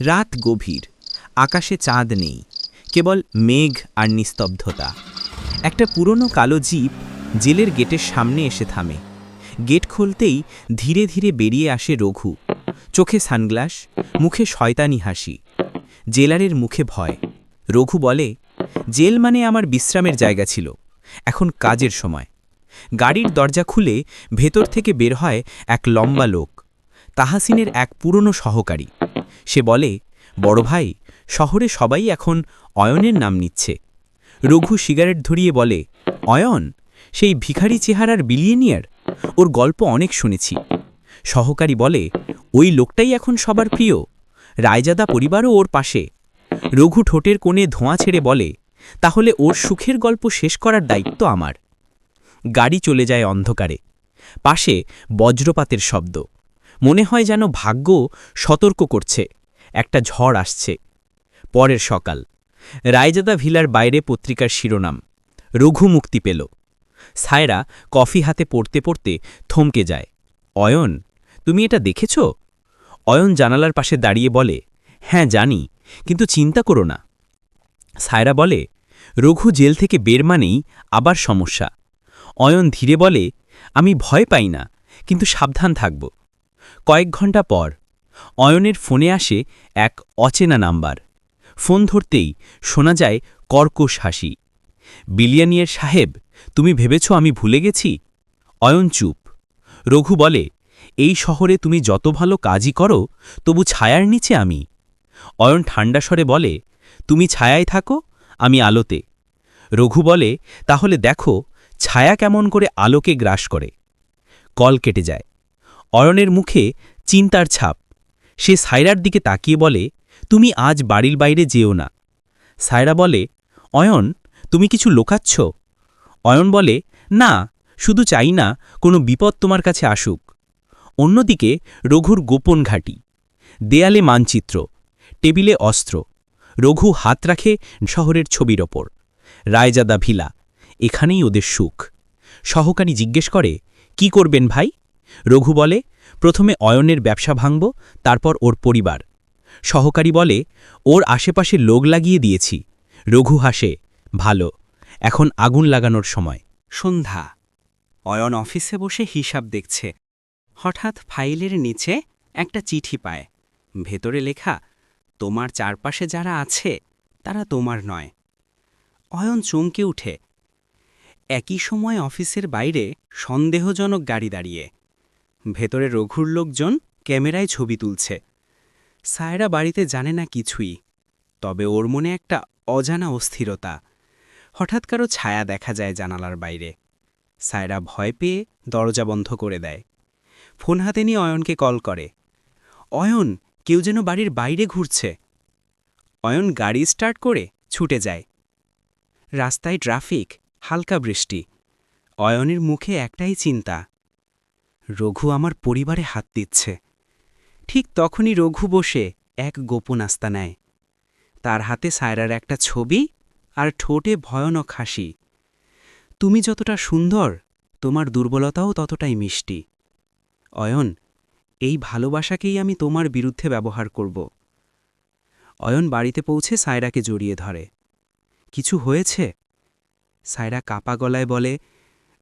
রাত গভীর, আকাশে চাঁদ নেই, কেবল মেঘ আর নিস্তব্ধতা। একটা পুরনো কালো জিপ জেলের গেটের সামনে এসে থামে। গেট খুলতেই ধীরে ধীরে বেরিয়ে আসে রঘু। চোখে সানগ্লাস, মুখে শয়তানি হাসি, জেলারের মুখে ভয়। রঘু বলে, জেল মানে আমার বিশ্রামের জায়গা ছিল, এখন কাজের সময়। গাড়ির দরজা খুলে ভেতর থেকে বের হয় এক লম্বা লোক, তাহাসিনের এক পুরনো সহকারী। সে বলে, বড় ভাই, শহরে সবাই এখন অয়নের নাম নিচ্ছে। রঘু সিগারেট ধরিয়ে বলে, অয়ন, সেই ভিখারি চেহারার বিলিয়েনিয়ার? ওর গল্প অনেক শুনেছি। সহকারী বলে, ওই লোকটাই এখন সবার প্রিয়। রায়জাদা পরিবারও ওর পাশে। রঘু ঠোঁটের কোণে ধোঁয়া ছেড়ে বলে, তাহলে ওর সুখের গল্প শেষ করার দায়িত্ব আমার। গাড়ি চলে যায় অন্ধকারে। পাশে বজ্রপাতের শব্দ। মনে হয় যেন ভাগ্য সতর্ক করছে। একটা ঝড় আসছে। পরের সকাল। রায়জাদা ভিলার বাইরে পত্রিকার শিরোনাম, রঘু মুক্তি পেল। সায়রা কফি হাতে পড়তে পড়তে থমকে যায়। অয়ন, তুমি এটা দেখেছ? অয়ন জানালার পাশে দাঁড়িয়ে বলে হ্যাঁ জানি, কিন্তু চিন্তা করো না। সায়রা বলে, রঘু জেল থেকে বের মানেই আবার সমস্যা। অয়ন ধীরে বলে, আমি ভয় পাই না, কিন্তু সাবধান থাকব। কয়েক ঘণ্টা পর অয়নের ফোনে আসে এক অচেনা নাম্বার। ফোন ধরতেই শোনা যায় কর্কশ হাসি। বিলিয়ানিয়ের সাহেব, তুমি ভেবেছ আমি ভুলে গেছি? অয়ন চুপ। রঘু বলে, এই শহরে তুমি যত ভালো কাজই করো, তবু ছায়ার নিচে আমি। অয়ন ঠান্ডা স্বরে বলে, তুমি ছায়ায় থাকো, আমি আলোতে। রঘু বলে, তাহলে দেখো, ছায়া কেমন করে আলোকে গ্রাস করে। কল কেটে যায়। অয়নের মুখে চিন্তার ছাপ। সে সায়রার দিকে তাকিয়ে বলে, তুমি আজ বাড়ির বাইরে যেও না। সায়রা বলে, অয়ন, তুমি কিছু লোকাচ্ছ? অয়ন বলে, না, শুধু চাই না, কোনো বিপদ তোমার কাছে আসুক। অন্যদিকে রঘুর গোপন ঘাঁটি, দেয়ালে মানচিত্র, টেবিলে অস্ত্র, রঘু হাত রাখে শহরের ছবির ওপর, রায়জাদা ভিলা, এখানেই ওদের সুখ। সহকারী জিজ্ঞেস করে, কি করবেন ভাই? রঘু বলে প্রথমে অয়নের ব্যবসা ভাঙব, তারপর ওর পরিবার। সহকারী বলে, ওর আশেপাশে লোক লাগিয়ে দিয়েছি। রঘু হাসে, ভালো, এখন আগুন লাগানোর সময়। সন্ধ্যা। অয়ন অফিসে বসে হিসাব দেখছে। হঠাৎ ফাইলের নিচে একটা চিঠি পায়। ভেতরে লেখা, তোমার চারপাশে যারা আছে, তারা তোমার নয়। অয়ন চমকে উঠে, একই সময় অফিসের বাইরে সন্দেহজনক গাড়ি দাঁড়িয়ে। ভেতরে রঘুর লোকজন ক্যামেরায় ছবি তুলছে। সায়রা বাড়িতে জানে না কিছুই, তবে ওর মনে একটা অজানা অস্থিরতা। হঠাৎ কারও ছায়া দেখা যায় জানালার বাইরে। সায়রা ভয় পেয়ে দরজা বন্ধ করে দেয়। ফোন হাতে নিয়ে অয়নকে কল করে। অয়ন, কেউ যেন বাড়ির বাইরে ঘুরছে। অয়ন গাড়ি স্টার্ট করে ছুটে যায়। রাস্তায় ট্রাফিক, হালকা বৃষ্টি। অয়নের মুখে একটাই চিন্তা রঘু আমার পরিবারে হাত দিচ্ছে। ঠিক তখনই রঘু বসে এক গোপন আস্তা নেয়। তার হাতে সায়রার একটা ছবি আর ঠোঁটে ভয়ানক হাসি। তুমি যতটা সুন্দর, তোমার দুর্বলতাও ততটাই মিষ্টি। অয়ন, এই ভালোবাসাকেই আমি তোমার বিরুদ্ধে ব্যবহার করব। অয়ন বাড়িতে পৌঁছে সায়রাকে জড়িয়ে ধরে। কিছু হয়েছে? সায়রা কাপা গলায় বলে,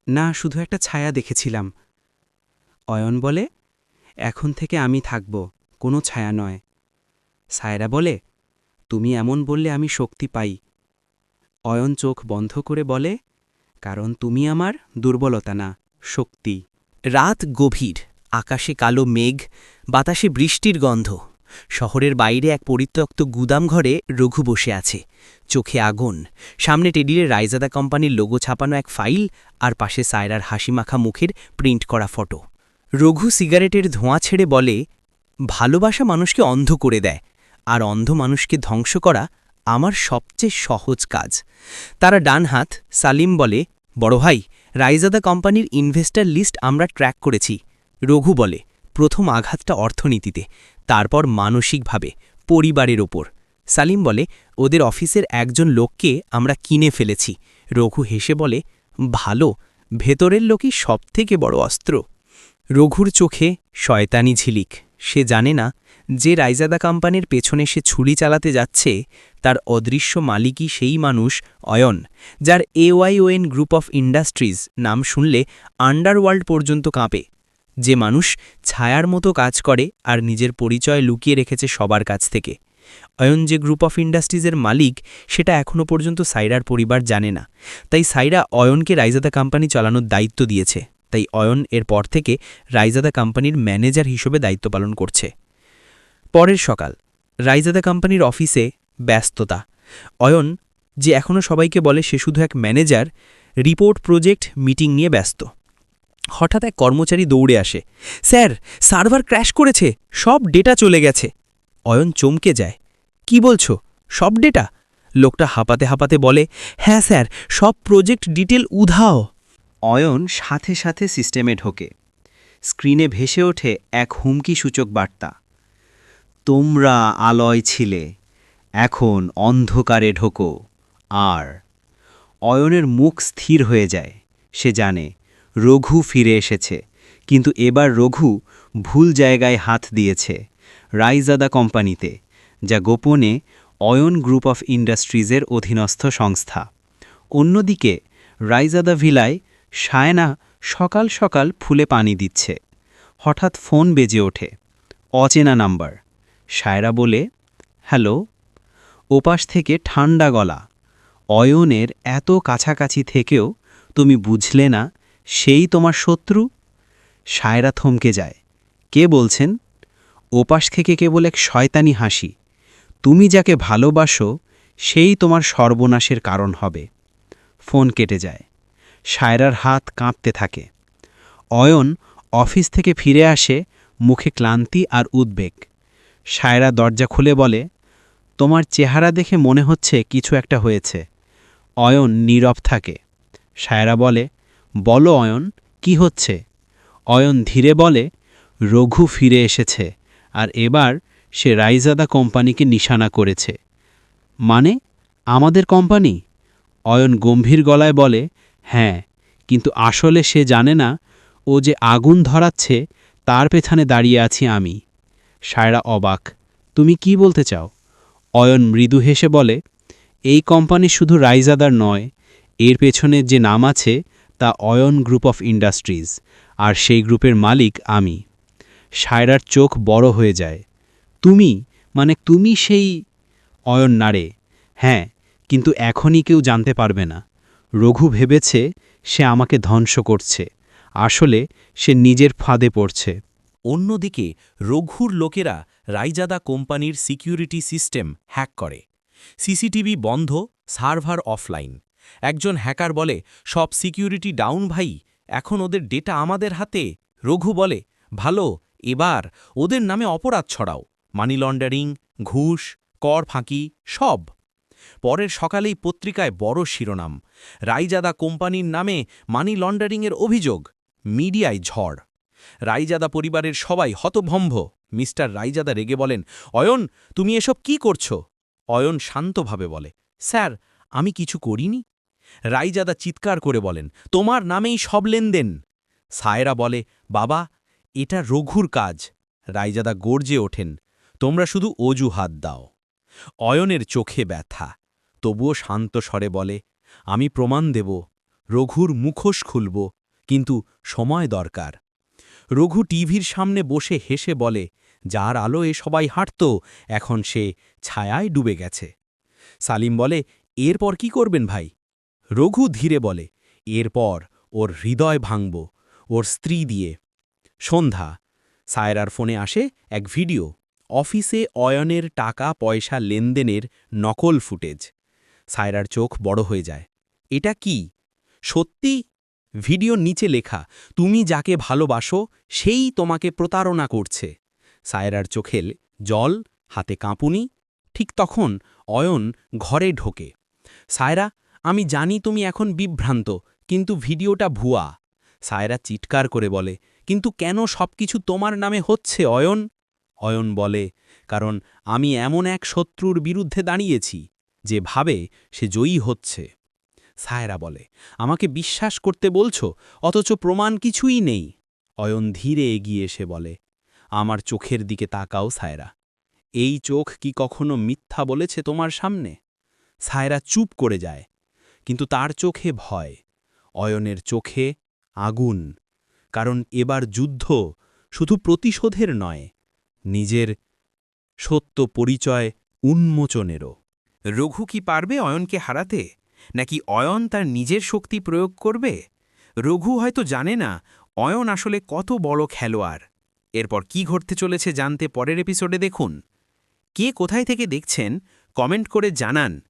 না, শুধু একটা ছায়া দেখেছিলাম। অয়ন বলে, এখন থেকে আমি থাকব, কোনো ছায়া নয়। সায়রা বলে, তুমি এমন বললে আমি শক্তি পাই। অয়ন চোখ বন্ধ করে বলে, কারণ তুমি আমার দুর্বলতা না, শক্তি। রাত গভীর, আকাশে কালো মেঘ, বাতাসে বৃষ্টির গন্ধ। শহরের বাইরে এক পরিত্যক্ত গুদামঘরে রঘু বসে আছে। চোখে আগুন, সামনে টেডিলে রায়জাদা কোম্পানির লোগো ছাপানো এক ফাইল, আর পাশে সায়রার হাসিমাখা মুখের প্রিন্ট করা ফটো। রঘু সিগারেটের ধোঁয়া ছেড়ে বলে, ভালোবাসা মানুষকে অন্ধ করে দেয়, আর অন্ধ মানুষকে ধ্বংস করা আমার সবচেয়ে সহজ কাজ। তারা ডান হাত সালিম বলে, বড় ভাই রাইজাদা কোম্পানির ইনভেস্টার লিস্ট আমরা ট্র্যাক করেছি। রঘু বলে, প্রথম আঘাতটা অর্থনীতিতে, তারপর মানসিকভাবে, পরিবারের ওপর। সালিম বলে, ওদের অফিসের একজন লোককে আমরা কিনে ফেলেছি। রঘু হেসে বলে, ভালো, ভেতরের লোকই সবথেকে বড় অস্ত্র। রঘুর চোখে শয়তানি ঝিলিক। সে জানে না যে রাইজাদা কোম্পানির পেছনে সে ছুরি চালাতে যাচ্ছে, তার অদৃশ্য মালিকই সেই মানুষ অয়ন, যার এওয়াইওএন গ্রুপ অফ ইন্ডাস্ট্রিজ নাম শুনলে আন্ডারওয়ার্ল্ড পর্যন্ত কাঁপে। যে মানুষ ছায়ার মতো কাজ করে আর নিজের পরিচয় লুকিয়ে রেখেছে সবার কাছ থেকে। অয়ন যে গ্রুপ অফ ইন্ডাস্ট্রিজের মালিক, সেটা এখনও পর্যন্ত সাইরার পরিবার জানে না। তাই সাইরা অয়নকে রাইজাদা কোম্পানি চালানোর দায়িত্ব দিয়েছে। তাই অয়ন এর পর থেকে রাইজাদা কোম্পানির ম্যানেজার হিসেবে দায়িত্ব পালন করছে। পরের সকাল, রাইজাদা কোম্পানির অফিসে ব্যস্ততা। অয়ন, যে এখনও সবাইকে বলে সে শুধু এক ম্যানেজার, রিপোর্ট প্রজেক্ট মিটিং নিয়ে ব্যস্ত। হঠাৎ এক কর্মচারী দৌড়ে আসে। স্যার, সার্ভার ক্র্যাশ করেছে, সব ডেটা চলে গেছে। অয়ন চমকে যায়। কি বলছো? সব ডেটা? লোকটা হাঁপাতে হাঁপাতে বলে হ্যাঁ স্যার, সব প্রজেক্ট ডিটেল উধাও। অয়ন সাথে সাথে সিস্টেমে ঢোকে। স্ক্রিনে ভেসে ওঠে এক হুমকি সূচক বার্তা। তোমরা আলয় ছিলে, এখন অন্ধকারে ঢোকো, আর অয়নের মুখ স্থির হয়ে যায়, সে জানে, রঘু ফিরে এসেছে, কিন্তু এবার রঘু ভুল জায়গায় হাত দিয়েছে, রাইজাদা কোম্পানিতে, যা গোপনে অয়ন গ্রুপ অফ ইন্ডাস্ট্রিজের অধীনস্থ সংস্থা। অন্যদিকে, রাইজাদা ভিলায় সায়না সকাল সকাল ফুলে পানি দিচ্ছে। হঠাৎ ফোন বেজে ওঠে। অচেনা নাম্বার। সায়রা বলে, হ্যালো। ওপাশ থেকে ঠান্ডা গলা। অয়নের এত কাছাকাছি থেকেও, তুমি বুঝলে না, সেই তোমার শত্রু? সায়রা থমকে যায়। কে বলছেন? ওপাশ থেকে কেবল এক শয়তানি হাসি। তুমি যাকে ভালোবাসো, সেই তোমার সর্বনাশের কারণ হবে। ফোন কেটে যায়। সায়রার হাত কাঁপতে থাকে। অয়ন অফিস থেকে ফিরে আসে মুখে ক্লান্তি আর উদ্বেগ। সায়রা দরজা খুলে বলে, তোমার চেহারা দেখে মনে হচ্ছে কিছু একটা হয়েছে অয়ন নীরব থাকে। সায়রা বলে, বলো অয়ন, কি হচ্ছে অয়ন ধীরে বলে, রঘু ফিরে এসেছে, আর এবার সে রাইজাদা কোম্পানিকে নিশানা করেছে। মানে আমাদের কোম্পানি অয়ন গম্ভীর গলায় বলে হ্যাঁ কিন্তু আসলে সে জানে না, ও যে আগুন ধরাচ্ছে, তার পেছনে দাঁড়িয়ে আছি আমি। সায়রা অবাক, তুমি কি বলতে চাও? অয়ন মৃদু হেসে বলে, এই কোম্পানি শুধু রাইজাদার নয়, এর পেছনে যে নাম আছে, তা অয়ন গ্রুপ অফ ইন্ডাস্ট্রিজ, আর সেই গ্রুপের মালিক আমি। সায়রার চোখ বড় হয়ে যায়, তুমি? মানে তুমি সেই? অয়ন নাড়ে হ্যাঁ কিন্তু এখনই কেউ জানতে পারবে না। রঘু ভেবেছে সে আমাকে ধ্বংস করছে। আসলে সে নিজের ফাঁদে পড়ছে। অন্যদিকে, রঘুর লোকেরা রাইজাদা কোম্পানির সিকিউরিটি সিস্টেম হ্যাক করে। সিসিটিভি বন্ধ, সার্ভার অফলাইন। একজন হ্যাকার বলে, সব সিকিউরিটি ডাউন ভাই, এখন ওদের ডেটা আমাদের হাতে। রঘু বলে, ভালো, এবার ওদের নামে অপরাধ ছড়াও। মানি লন্ডারিং, ঘুষ, কর ফাঁকি, সব। পরের সকালেই পত্রিকায় বড় শিরোনাম, রাইজাদা কোম্পানির নামে মানি লন্ডারিংয়ের অভিযোগ, মিডিয়ায় ঝড়। রাইজাদা পরিবারের সবাই হতভম্ব। মিস্টার রাইজাদা রেগে বলেন, অয়ন, তুমি এসব কি করছ? অয়ন শান্তভাবে বলে, স্যার, আমি কিছু করিনি। রাইজাদা চিৎকার করে বলেন, তোমার নামেই সব লেনদেন। সায়রা বলে, বাবা, এটা রঘুর কাজ। রাইজাদা গর্জে ওঠেন, তোমরা শুধু অজুহাত দাও। অয়নের চোখে ব্যথা। তবুও শান্ত স্বরে বলে, আমি প্রমাণ দেব, রঘুর মুখোশ খুলব, কিন্তু সময় দরকার। রঘু টিভির সামনে বসে হেসে বলে, যার আলোয় সবাই হাঁটত, এখন সে ছায়ায় ডুবে গেছে। সালিম বলে, এরপর কি করবেন ভাই? রঘু ধীরে বলে, এরপর ওর হৃদয় ভাঙব, ওর স্ত্রী দিয়ে। সন্ধ্যা, সায়রার ফোনে আসে এক ভিডিও। অফিসে অয়নের টাকা পয়সা লেনদেনের নকল ফুটেজ। সায়রার চোখ বড় হয়ে যায়। এটা কি? সত্যি? ভিডিওর নিচে লেখা, তুমি যাকে ভালোবাসো, সেই তোমাকে প্রতারণা করছে। সায়রার চোখেল জল, হাতে কাঁপুনি। ঠিক তখন অয়ন ঘরে ঢোকে। সায়রা, আমি জানি তুমি এখন বিভ্রান্ত, কিন্তু ভিডিওটা ভুয়া। সায়রা চিৎকার করে বলে, কিন্তু কেন সবকিছু তোমার নামে হচ্ছে, অয়ন? অয়ন বলে, কারণ আমি এমন এক শত্রুর বিরুদ্ধে দাঁড়িয়েছি যে ভাবে সে জয়ী হচ্ছে। সায়রা বলে, আমাকে বিশ্বাস করতে বলছো, অথচ প্রমাণ কিছুই নেই। অয়ন ধীরে এগিয়ে এসে বলে, আমার চোখের দিকে তাকাও সায়রা। এই চোখ কি কখনো মিথ্যা বলেছে তোমার সামনে? সায়রা চুপ করে যায়, কিন্তু তার চোখে ভয়। অয়নের চোখে আগুন, কারণ এবার যুদ্ধ শুধু প্রতিশোধের নয় নিজের সত্য পরিচয় উন্মোচনেরও। রঘু কি পারবে অয়নকে হারাতে? নাকি অয়ন তার নিজের শক্তি প্রয়োগ করবে? রঘু হয়তো জানে না, অয়ন আসলে কত বড় খেলোয়াড়। এরপর কি ঘটতে চলেছে জানতে পরের এপিসোডে দেখুন। কে কোথায় থেকে দেখছেন, কমেন্ট করে জানান।